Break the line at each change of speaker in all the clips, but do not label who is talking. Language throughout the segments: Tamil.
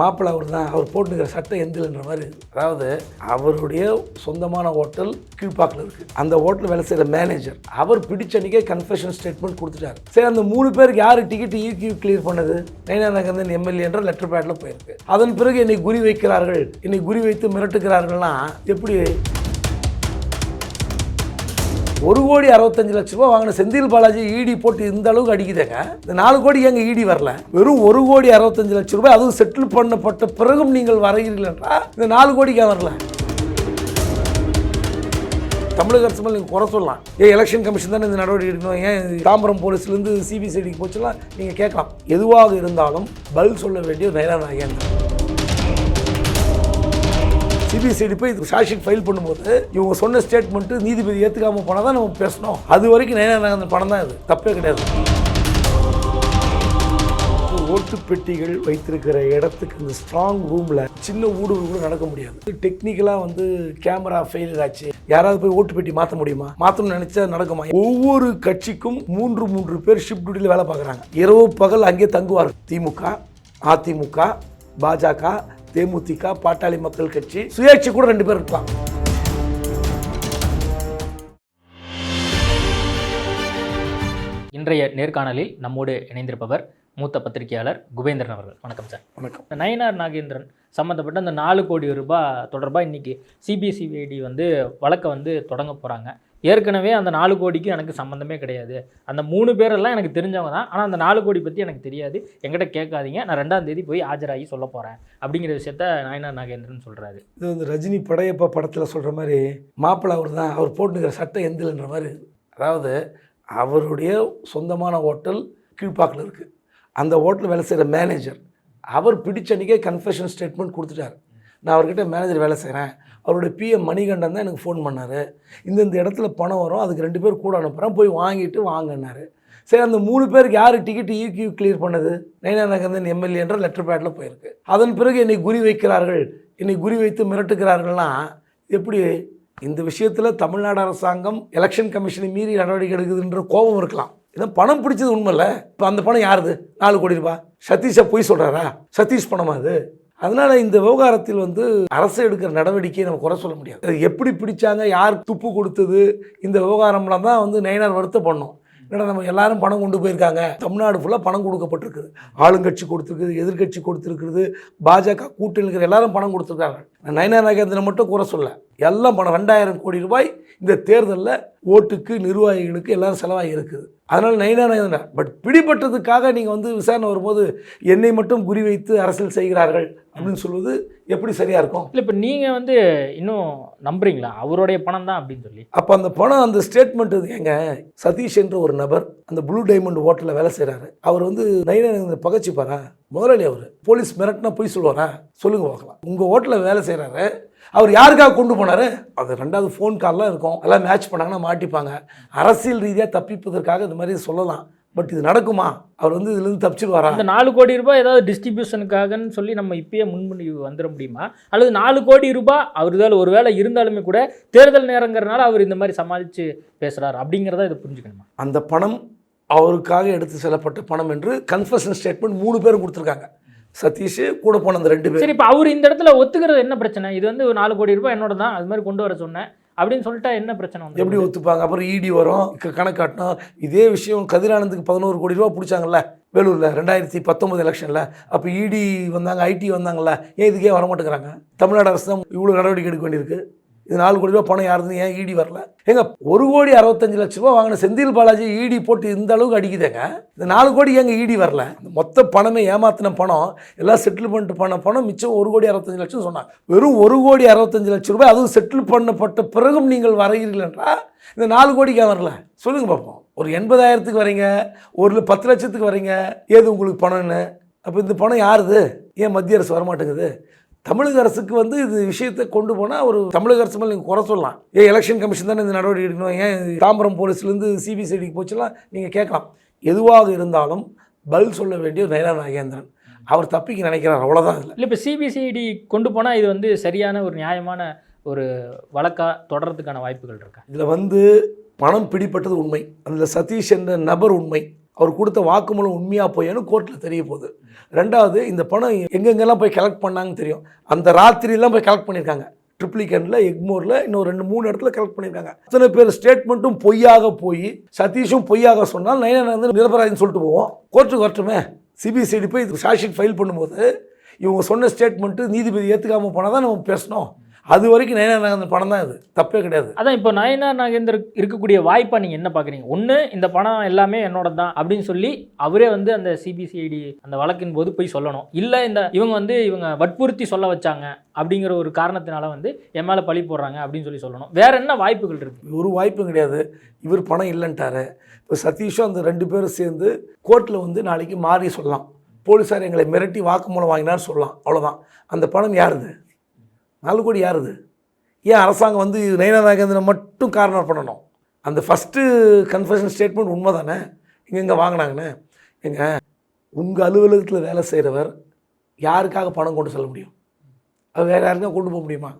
மாப்பிள்ளை அவர் தான் அவர் போட்டுக்கிற சட்டை எந்தில்ன்ற மாதிரி அதாவது அவருடைய சொந்தமான ஹோட்டல் கீழ்ப்பாக்கில் இருக்குது அந்த ஹோட்டல் வேலை செய்கிற மேனேஜர் அவர் பிடிச்ச அன்றைக்கே கன்ஃபெஷன் ஸ்டேட்மெண்ட் கொடுத்துட்டாரு. சரி அந்த மூணு பேருக்கு யார் டிக்கெட் ஈக்யூ கிளியர் பண்ணது? நயனாநகந்தன் எம்எல்ஏ என்ற லெட்டர் பேட்டில் போயிருக்கு. அதன் பிறகு என்னை குறி வைக்கிறார்கள். என்னை குறி வைத்து மிரட்டுகிறார்கள்னா எப்படி ஒரு கோடி அறுபத்தஞ்சு லட்ச ரூபா வாங்கின செந்தில் பாலாஜி இடி போட்டு இந்த அளவுக்கு அடிக்குதுங்க. இந்த நாலு கோடி எங்க இடி வரல. வெறும் ஒரு கோடி அறுபத்தஞ்சு லட்ச ரூபாய் அதுவும் செட்டில் பண்ணப்பட்ட பிறகும் நீங்கள் வரைகிறீர்கள் என்றால் இந்த நாலு கோடிக்கு வரல. தமிழக அரசு மேலே நீங்கள் குறை சொல்லலாம். ஏன் எலெக்ஷன் கமிஷன் தானே இந்த நடவடிக்கை எடுக்கணும்? ஏன் தாம்பரம் போலீஸ்லேருந்து சிபிசிடிக்கு போச்சுலாம் நீங்கள் கேட்கலாம். எதுவாக இருந்தாலும் பதில் சொல்ல வேண்டிய நயனா நாகேந்திரன் சிபிசிஐடி போய் இது ஃபைல் பண்ணும்போது இவங்க சொன்ன ஸ்டேட்மெண்ட்டு நீதிபதி ஏற்றுக்காம போனால் தான் நம்ம பேசணும். அது வரைக்கும் நயனாநகர் பணம் தான் இது. தப்பே கிடையாது. ஓட்டு பெட்டிகள் வைத்திருக்கிற இடத்துக்கு இந்த ஸ்ட்ராங் ரூமில் சின்ன ஊடுருவல் கூட நடக்க முடியாது. டெக்னிக்கலாக வந்து கேமரா ஃபெயிலியர் ஆச்சு. யாராவது போய் ஓட்டு பெட்டி மாற்ற முடியுமா? மாற்றணும்னு நினச்சா நடக்குமா? ஒவ்வொரு கட்சிக்கும் மூன்று மூன்று பேர் ஷிஃப்ட் டியூட்டியில் வேலை பார்க்குறாங்க. இரவு பகல் அங்கே தங்குவார் திமுக அதிமுக பாஜக தேமுதிக பாட்டாளி மக்கள் கட்சி சுயேட்சை கூட ரெண்டு பேர் இருக்கலாம்
இன்றைய நேர்காணலில் நம்மோடு இணைந்திருப்பவர் மூத்த பத்திரிகையாளர் குபேந்திரன் அவர்கள். வணக்கம் சார்.
வணக்கம்.
நயினார் நாகேந்திரன் சம்மந்தப்பட்ட அந்த நாலு கோடி ரூபாய் தொடர்பாக இன்றைக்கி சிபிசிஐடி வந்து வழக்கை வந்து தொடங்க போகிறாங்க ஏற்கனவே அந்த நாலு கோடிக்கு எனக்கு சம்மந்தமே கிடையாது. அந்த மூணு பேரெல்லாம் எனக்கு தெரிஞ்சவங்க தான். ஆனால் அந்த நாலு கோடி பற்றி எனக்கு தெரியாது. என்கிட்ட கேட்காதீங்க. நான் ரெண்டாம் தேதி போய் ஆஜராகி சொல்ல போகிறேன் அப்படிங்கிற விஷயத்த நாயனா நாகேந்திரன் சொல்கிறாரு
இது வந்து ரஜினி படையப்பா படத்தில் சொல்கிற மாதிரி மாப்பிள்ளை அவர் தான். அவர் போட்டுக்கிற சட்டை எந்தில்ன்ற மாதிரி. அதாவது அவருடைய சொந்தமான ஹோட்டல் கீழ்ப்பாக்கில் இருக்குது அந்த ஹோட்டல் வேலை செய்கிற மேனேஜர் அவர் பிடிச்ச அன்றைக்கே கன்ஃபெஷன் ஸ்டேட்மெண்ட் கொடுத்துட்டார். நான் அவர்கிட்ட மேனேஜர் வேலை செய்கிறேன் அவருடைய பிஎம் மணிகண்டன் தான் எனக்கு ஃபோன் பண்ணார். இந்தந்த இடத்துல பணம் வரும் அதுக்கு ரெண்டு பேர் கூட அனுப்புகிறேன் போய் வாங்கிட்டு வாங்கினார் சரி அந்த மூணு பேருக்கு யார் டிக்கெட் ஈக்யூ கிளியர் பண்ணது? நயனாநகந்தன் எம்எல்ஏ என்ற லெட்டர் பேடில் போயிருக்கு. அதன் பிறகு என்னை குறி வைக்கிறார்கள். என்னை குறி வைத்து மிரட்டுகிறார்கள்னா எப்படி? இந்த விஷயத்தில் தமிழ்நாடு அரசாங்கம் எலெக்ஷன் கமிஷனை மீறி நடவடிக்கை எடுக்குதுன்ற கோபம் இருக்கலாம். இதான் பணம் பிடிச்சது உண்மை இல்லை இப்போ அந்த பணம் யாருது? நாலு கோடி ரூபா. சதீஷை பொய் சொல்கிறாரா சதீஷ் பணமா அது? அதனால இந்த விவகாரத்தில் வந்து அரசு எடுக்கிற நடவடிக்கையை நம்ம குறை சொல்ல முடியாது. எப்படி பிடிச்சாங்க யார் துப்பு கொடுத்தது இந்த விவகாரம்லாம் தான் வந்து நயனார் வருத்தம் பண்ணோம். ஏன்னா நம்ம எல்லாரும் பணம் கொண்டு போயிருக்காங்க. தமிழ்நாடு ஃபுல்லாக பணம் கொடுக்கப்பட்டிருக்குது. ஆளுங்கட்சி கொடுத்துருக்குது எதிர்கட்சி கொடுத்துருக்குது பாஜக கூட்டணி இருக்கிற எல்லாரும் பணம் கொடுத்துருக்காங்க. நான் நயனார் நாகேந்திரன் மட்டும் கூற சொல்ல. எல்லாம் பணம். ரெண்டாயிரம் கோடி ரூபாய் இந்த தேர்தலில் ஓட்டுக்கு நிர்வாகிகளுக்கு எல்லாரும் செலவாகி இருக்குது. அதனால் நயனா நாகேந்திரன் பட் பிடிபட்டதுக்காக நீங்கள் வந்து விசாரணை வரும்போது என்னை மட்டும் குறி வைத்து அரசியல் செய்கிறார்கள் அப்படின்னு சொல்வது எப்படி சரியாக இருக்கும்?
இல்லை இப்போ நீங்கள் வந்து இன்னும் நம்புறீங்களா? அவருடைய பணம் தான் அப்படின்னு சொல்லி.
அப்போ அந்த பணம் அந்த ஸ்டேட்மெண்ட் ஏங்க? சதீஷ் என்ற ஒரு நபர் அந்த ப்ளூ டைமண்ட் ஹோட்டலில் வேலை செய்கிறாரு அவர் வந்து நைனா பகச்சிப்பாரா? முதலாளி அவர். போலீஸ் மிரட்டினா போய் சொல்லுவாரா? சொல்லுங்க பார்க்கலாம். உங்கள் ஹோட்டலில் வேலை செய்கிறாரு அவர் யாருக்காக கொண்டு போனாரு? அது ரெண்டாவது ஃபோன் கால்லாம் இருக்கும். எல்லாம் மேட்ச் பண்ணாங்கன்னா மாட்டிப்பாங்க. அரசியல் ரீதியாக தப்பிப்பதற்காக இந்த மாதிரி சொல்லலாம். பட் இது நடக்குமா? அவர் வந்து இதுலேருந்து தப்பிச்சிருவாரா
அந்த நாலு கோடி ரூபாய் ஏதாவது டிஸ்ட்ரிபியூஷனுக்காகன்னு சொல்லி நம்ம இப்பயே முன்மொழிவு வந்துட முடியுமா? அல்லது நாலு கோடி ரூபாய் அவர்தால் ஒரு வேளை இருந்தாலுமே கூட தேர்தல் நேரங்கிறனால அவர் இந்த மாதிரி சமாளித்து பேசுகிறார் அப்படிங்கிறத இதை புரிஞ்சுக்கணுமா?
அந்த பணம் அவருக்காக எடுத்து செல்லப்பட்ட பணம் என்று கன்ஃபஷன் ஸ்டேட்மெண்ட் மூணு பேரும் கொடுத்துருக்காங்க. சதீஷ் கூட போன அந்த ரெண்டு பேர்.
சரி இப்போ அவர் இந்த இடத்துல ஒத்துக்கிறது என்ன பிரச்சனை? இது வந்து ஒரு நாலு கோடி ரூபாய் என்னோட தான் அது மாதிரி கொண்டு வர சொன்னேன். அப்படின்னு சொல்லிட்டா என்ன பிரச்சனை வந்து?
எப்படி ஒத்துப்பாங்க? அப்புறம் இடி வரும் க- கணக்காட்டணும் இதே விஷயம் கதிரானந்துக்கு பதினோரு கோடி ரூபா பிடிச்சாங்கல்ல வேலூரில் ரெண்டாயிரத்தி பத்தொன்பது எலெக்ஷனில் அப்போ இடி வந்தாங்க ஐடி வந்தாங்கல்ல ஏன் இதுக்கே வர மாட்டேங்கிறாங்க தமிழ்நாடு அரசு தான் இவ்வளோ நடவடிக்கை எடுக்க வேண்டியிருக்கு. இது நாலு கோடி ரூபா பணம் யாருதுன்னு ஏன் இடி வரல? ஏங்க ஒரு கோடி அறுபத்தஞ்சு லட்ச ரூபா வாங்கின செந்தில் பாலாஜி இடி போட்டு இந்த அளவுக்கு அடிக்குதுங்க. இந்த நாலு கோடி ஏங்க இடி வரல? இந்த மொத்த பணமே ஏமாத்தின பணம் எல்லாம் செட்டில்மெண்ட் பண்ண பணம் மிச்சம் ஒரு கோடி அறுபத்தஞ்சு லட்சம் சொன்னாங்க. வெறும் ஒரு கோடி அறுபத்தஞ்சு லட்ச ரூபாய் அதுவும் செட்டில் பண்ணப்பட்ட பிறகும் நீங்கள் வரைகிறீர்கள் என்றால் இந்த நாலு கோடிக்கு வரல? சொல்லுங்க பார்ப்போம் ஒரு எண்பதாயிரத்துக்கு வரீங்க ஒரு பத்து லட்சத்துக்கு வரீங்க ஏது உங்களுக்கு பணம்னு? அப்போ இந்த பணம் யாருது? ஏன் மத்திய அரசு வரமாட்டேங்குது? தமிழக அரசுக்கு வந்து இது விஷயத்தை கொண்டு போனால் ஒரு தமிழக அரசு மேலே நீங்கள் குறை சொல்லலாம். ஏன் எலெக்ஷன் கமிஷன் தானே இந்த நடவடிக்கை எடுக்கணும்? ஏன் தாம்பரம் போலீஸ்லேருந்து சிபிசிஐடிக்கு போச்சுலாம் நீங்கள் கேட்கலாம். எதுவாக இருந்தாலும் பதில் சொல்ல வேண்டிய நயனா நாகேந்திரன். அவர் தப்பிக்க நினைக்கிறார். அவ்வளோதான் இல்லை
இல்லை இப்போ சிபிசிஐடி கொண்டு போனால் இது வந்து சரியான ஒரு நியாயமான ஒரு வழக்கா தொடர்றதுக்கான வாய்ப்புகள் இருக்கா?
இதில் வந்து பணம் பிடிப்பட்டது உண்மை. அதில் சதீஷ் என்ற நபர் உண்மை. அவர் கொடுத்த வாக்குமூலம் உண்மையாக போயேன்னு கோர்ட்டில் தெரிய போகுது. ரெண்டாவது இந்த பணம் எங்கெங்கெல்லாம் போய் கலெக்ட் பண்ணாங்கன்னு தெரியும். அந்த ராத்திரியெல்லாம் போய் கலெக்ட் பண்ணியிருக்காங்க ட்ரிப்ளிகனில் எக்மோரில் இன்னும் ரெண்டு மூணு இடத்துல கலெக்ட் பண்ணியிருக்காங்க அத்தனை பேர் ஸ்டேட்மெண்ட்டும் பொய்யாக போய் சதீஷும் பொய்யாக சொன்னால் நயனா வந்து நிரபராதின்னு சொல்லிட்டு போவோம். கோர்ட்டுக்கு வரட்டுமே. சிபிசிஐடி போய் சார்ஜ் ஷீட் ஃபைல் பண்ணும்போது இவங்க சொன்ன ஸ்டேட்மெண்ட்டு நீதிபதி ஏற்றுக்காமல் போனால் தான் நம்ம பேசணும். அது வரைக்கும் நயனா அந்த பணம் தான் இது. தப்பே கிடையாது.
அதான் இப்போ நயனார் நாகேந்தர் இருக்கக்கூடிய வாய்ப்பை நீங்கள் என்ன பார்க்குறீங்க ஒன்று இந்த பணம் எல்லாமே என்னோட தான் அப்படின்னு சொல்லி அவரே வந்து அந்த சிபிசிஐடி அந்த வழக்கின் போது போய் சொல்லணும். இல்லை இந்த இவங்க வந்து இவங்க வற்புறுத்தி சொல்ல வச்சாங்க அப்படிங்கிற ஒரு காரணத்தினால வந்து என் மேலே பழி போடுறாங்க அப்படின்னு சொல்லி சொல்லணும். வேற என்ன வாய்ப்புகள் இருக்கு?
ஒரு வாய்ப்பும் கிடையாது. இவர் பணம் இல்லைன்ட்டாரு. இப்போ சதீஷும் அந்த ரெண்டு பேரும் சேர்ந்து கோர்ட்டில் வந்து நாளைக்கு மாறி சொல்லலாம். போலீஸார் எங்களை மிரட்டி வாக்குமூலம் வாங்கினார் சொல்லலாம். அவ்வளோதான் அந்த பணம் யாருது? நாலு கோடி யாருது ஏன் அரசாங்கம் வந்து நயனா நாகேந்திரன் மட்டும் காரணம் பண்ணணும்? அந்த ஃபஸ்ட்டு கன்ஃபஷன் ஸ்டேட்மெண்ட் உண்மை தானே எங்கெங்கே வாங்கினாங்கன்னு? எங்க உங்கள் அலுவலகத்தில் வேலை செய்கிறவர் யாருக்காக பணம் கொண்டு செல்ல முடியும்? அது வேற யாருக்கா கொண்டு போக முடியுமா?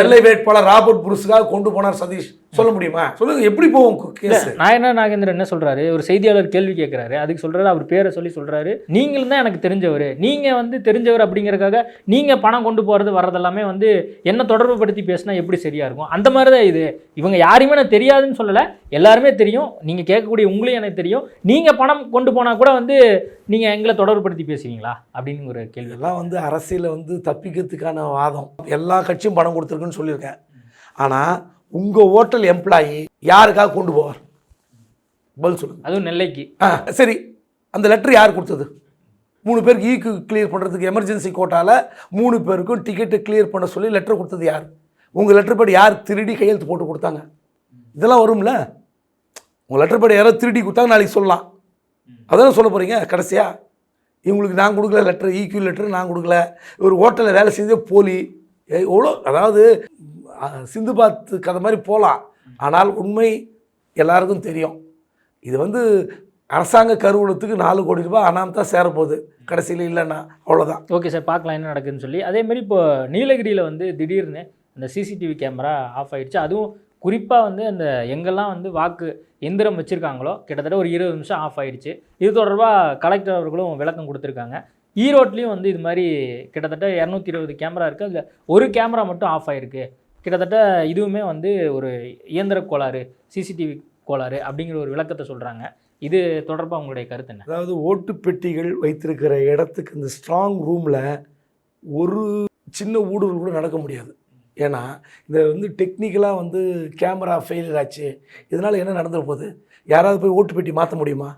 நெல்லை வேட்பாளர் ராபர்ட் புருஸுக்காக கொண்டு போனார் சதீஷ். சொல்ல முடியுமா? சொல்லுங்க எப்படி போவோம் கேஸ்?
நாயனார் நாகேந்திரன் என்ன சொல்றாரு? ஒரு செய்தியாளர் கேள்வி கேட்கிறாரு அதுக்கு சொல்றாரு அவர் பேரை சொல்லி சொல்றாரு. நீங்களும் தான் எனக்கு தெரிஞ்சவர். நீங்க வந்து தெரிஞ்சவர் அப்படிங்கறதுக்காக நீங்க பணம் கொண்டு போறது வர்றதெல்லாமே வந்து என்ன தொடர்பு படுத்தி பேசினா எப்படி சரியா இருக்கும்? அந்த மாதிரி தான் இது. இவங்க யாரையுமே நான் தெரியாதுன்னு சொல்லல. எல்லாருமே தெரியும். நீங்க கேட்கக்கூடிய உங்களையும் எனக்கு தெரியும். நீங்க பணம் கொண்டு போனா கூட வந்து நீங்க எங்களை தொடர்பு படுத்தி பேசுவீங்களா? அப்படின்னு ஒரு கேள்வி.
இதெல்லாம் வந்து அரசியலில் வந்து தப்பிக்கிறதுக்கான வாதம். எல்லா கட்சியும் பணம் கொடுத்துருக்குன்னு சொல்லியிருக்கேன். ஆனால் உங்கள் ஹோட்டல் எம்ப்ளாயி யாருக்காக கொண்டு போவார்? பதில் சொல்லுங்க.
அதுவும் நெல்லைக்கு.
ஆ சரி. அந்த லெட்டர் யார் கொடுத்தது? மூணு பேருக்கு ஈக்கு கிளியர் பண்ணுறதுக்கு எமர்ஜென்சி கோட்டாவில் மூணு பேருக்கும் டிக்கெட்டு கிளியர் பண்ண சொல்லி லெட்டர் கொடுத்தது யார்? உங்கள் லெட்டர் படி யார் திருடி கையெழுத்து போட்டு கொடுத்தாங்க? இதெல்லாம் வரும்ல? உங்கள் லெட்டர் படி யாரோ திருடி கொடுத்தாங்க நாளைக்கு சொல்லலாம். அதானே சொல்ல போகிறீங்க கடைசியா. இவங்களுக்கு நான் கொடுக்கல லெட்டர் ஈக்யூ லெட்டர் நான் கொடுக்கல. ஒரு ஹோட்டலில் வேலை செஞ்சே போலி எவ்வளோ அதாவது சிந்து சிந்துபாத் கதை மாதிரி போகலாம் ஆனால் உண்மை எல்லாருக்கும் தெரியும். இது வந்து அரசாங்க கருவூலத்துக்கு நாலு கோடி ரூபாய் அனாமத்தா சேரப்போகுது. கடைசியில் இல்லைன்னா அவ்வளோதான்
ஓகே சார் பார்க்கலாம் என்ன நடக்குதுன்னு சொல்லி. அதேமாரி இப்போ நீலகிரியில் வந்து திடீர்னு அந்த சிசிடிவி கேமரா ஆஃப் ஆகிடுச்சு அதுவும் குறிப்பாக வந்து அந்த எங்கெல்லாம் வந்து வாக்கு எந்திரம் வச்சுருக்காங்களோ கிட்டத்தட்ட ஒரு இருபது நிமிஷம் ஆஃப் ஆகிடுச்சு இது தொடர்பாக கலெக்டர் அவர்களும் விளக்கம் கொடுத்துருக்காங்க. ஈரோட்லேயும் வந்து இது மாதிரி கிட்டத்தட்ட இரநூத்தி இருபது கேமரா இருக்குது அதில் ஒரு கேமரா மட்டும் ஆஃப் ஆகிருக்கு கிட்டத்தட்ட இதுவுமே வந்து ஒரு இயந்திர கோளாறு சிசிடிவி கோளாறு அப்படிங்கிற ஒரு விளக்கத்தை சொல்கிறாங்க இது தொடர்பாக உங்களுடைய கருத்து என்ன?
அதாவது ஓட்டு பெட்டிகள் வைத்திருக்கிற இடத்துக்கு இந்த ஸ்ட்ராங் ரூமில் ஒரு சின்ன ஊடுருவல் கூட நடக்க முடியாது. ஏன்னா இந்த வந்து டெக்னிக்கலாக வந்து கேமரா ஃபெயிலியர் ஆச்சு. இதனால் என்ன நடந்துட போகுது? யாராவது போய் ஓட்டு பெட்டி மாற்ற முடியுமா?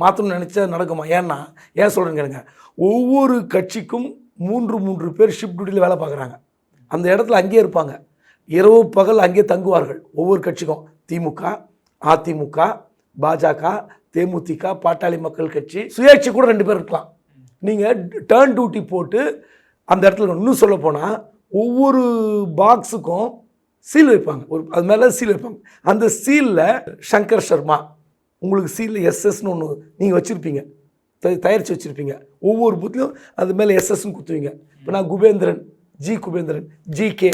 மாற்றணும்னு நினச்சா நடக்குமா? ஏன்னா ஏன் சொல்கிறேன்னு கேளுங்க. ஒவ்வொரு கட்சிக்கும் மூன்று மூன்று பேர் ஷிஃப்ட் டியூட்டியில் வேலை பார்க்குறாங்க. அந்த இடத்துல அங்கேயே இருப்பாங்க. இரவு பகல் அங்கேயே தங்குவார்கள். ஒவ்வொரு கட்சிக்கும் திமுக அதிமுக பாஜக தேமுதிக பாட்டாளி மக்கள் கட்சி சுயேட்சை கூட ரெண்டு பேர் இருக்கலாம். நீங்கள் டேர்ன் டியூட்டி போட்டு அந்த இடத்துல இன்னும் சொல்ல போனால் ஒவ்வொரு பாக்ஸுக்கும் சீல் வைப்பாங்க. ஒரு அது மேலே சீல் வைப்பாங்க. அந்த சீலில் சங்கர் சர்மா உங்களுக்கு சீலில் எஸ்எஸ்னு ஒன்று நீங்கள் வச்சுருப்பீங்க. தயாரித்து வச்சுருப்பீங்க. ஒவ்வொரு பூத்லையும் அது மேலே எஸ்எஸ்ன்னு குத்துவீங்க. இப்போ நான் குபேந்திரன் ஜி குபேந்திரன் ஜி கே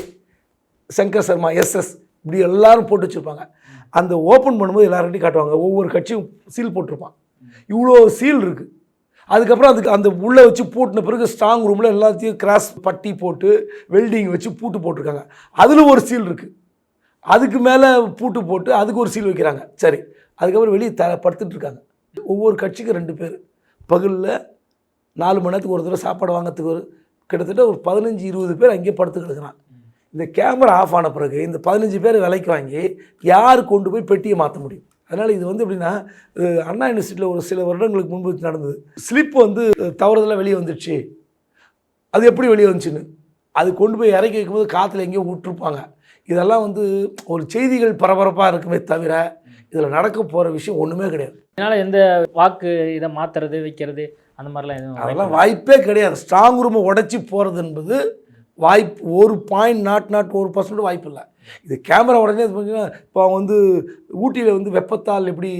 சங்கர் சர்மா எஸ்எஸ் இப்படி எல்லாரும் போட்டு வச்சுருப்பாங்க. அந்த ஓப்பன் பண்ணும்போது எல்லார்கிட்டையும் காட்டுவாங்க. ஒவ்வொரு கட்சியும் சீல் போட்டிருப்பான். இவ்வளோ சீல் இருக்குது அதுக்கப்புறம் அதுக்கு அந்த உள்ளே வச்சு பூட்டின பிறகு ஸ்ட்ராங் ரூமில் எல்லாத்தையும் கிராஸ் பட்டி போட்டு வெல்டிங் வச்சு பூட்டு போட்டிருக்காங்க. அதில் ஒரு சீல் இருக்குது அதுக்கு மேலே பூட்டு போட்டு அதுக்கு ஒரு சீல் வைக்கிறாங்க. சரி. அதுக்கப்புறம் வெளியே த படுத்துட்டு இருக்காங்க ஒவ்வொரு கட்சிக்கும் ரெண்டு பேர். பகலில் நாலு மணி நேரத்துக்கு ஒரு தடவை சாப்பாடு வாங்கிறதுக்கு ஒரு கிட்டத்தட்ட ஒரு பதினஞ்சு இருபது பேர் அங்கேயே படுத்து கிடக்குறான் இந்த கேமரா ஆஃப் ஆன பிறகு இந்த பதினஞ்சு பேர் விலைக்கு வாங்கி யார் கொண்டு போய் பெட்டியை மாற்ற முடியும்? அதனால் இது வந்து எப்படின்னா அண்ணா யூனிவர்சிட்டியில் ஒரு சில வருடங்களுக்கு முன்பு நடந்தது. ஸ்லிப் வந்து தவறுதலாக வெளியே வந்துடுச்சு அது எப்படி வெளியே வந்துச்சுன்னு? அது கொண்டு போய் இறக்கி வைக்கும்போது காற்றுல எங்கேயோ விட்டுருப்பாங்க. இதெல்லாம் வந்து ஒரு செய்திகள் பரபரப்பாக இருக்குமே தவிர இதில் நடக்க போகிற விஷயம் ஒன்றுமே கிடையாது.
அதனால எந்த வாக்கு இதை மாத்துறது வைக்கிறது அந்த மாதிரிலாம் எதுவும்
அதெல்லாம் வாய்ப்பே கிடையாது. ஸ்ட்ராங் ரூமை உடச்சி போகிறது என்பது வாய்ப்பு ஒரு பாயிண்ட் நாட் நாட் ஒரு பர்சன்ட் வாய்ப்பு இல்லை. இது கேமரா உடனே இது பார்த்தீங்கன்னா இப்போ வந்து ஊட்டியில் வந்து வெப்பத்தால் எப்படி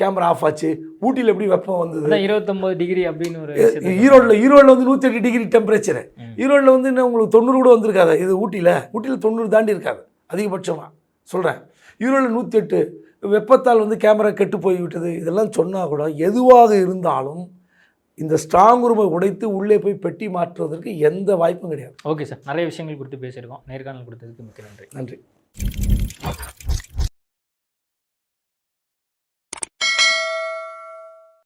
கேமரா ஆஃப் ஆச்சு? ஊட்டியில் எப்படி வெப்பம் வந்தது?
அதான் இருபத்தொன்பது டிகிரி அப்படின்னு ஒரு விஷயத்தை
ஈரோட்டில் ஈரோட்டில் வந்து நூற்றி எட்டு டிகிரி டெம்பரேச்சர்
ம்.
ஈரோட்டில் வந்து என்ன உங்களுக்கு தொண்ணூறு கூட வந்திருக்காது? இது ஊட்டியில். ஊட்டியில் தொண்ணூறு தாண்டி இருக்காது. அதிகபட்சமாக சொல்கிறேன் ஈரோட்டில் நூற்றி எட்டு. வெப்பத்தால் வந்து கேமரா கெட்டு போய் விட்டது இதெல்லாம் சொன்னால் கூட எதுவாக இருந்தாலும் இந்த ஸ்ட்ராங் ரூமை உடைத்து உள்ளே போய் பெட்டி மாற்றுவதற்கு எந்த வாய்ப்பும் கிடையாது.
Okay sir. நிறைய விஷயங்கள் குறித்து பேசியிருக்கோம். நேர்காணல் கொடுத்ததுக்கு மிக்க நன்றி.
நன்றி.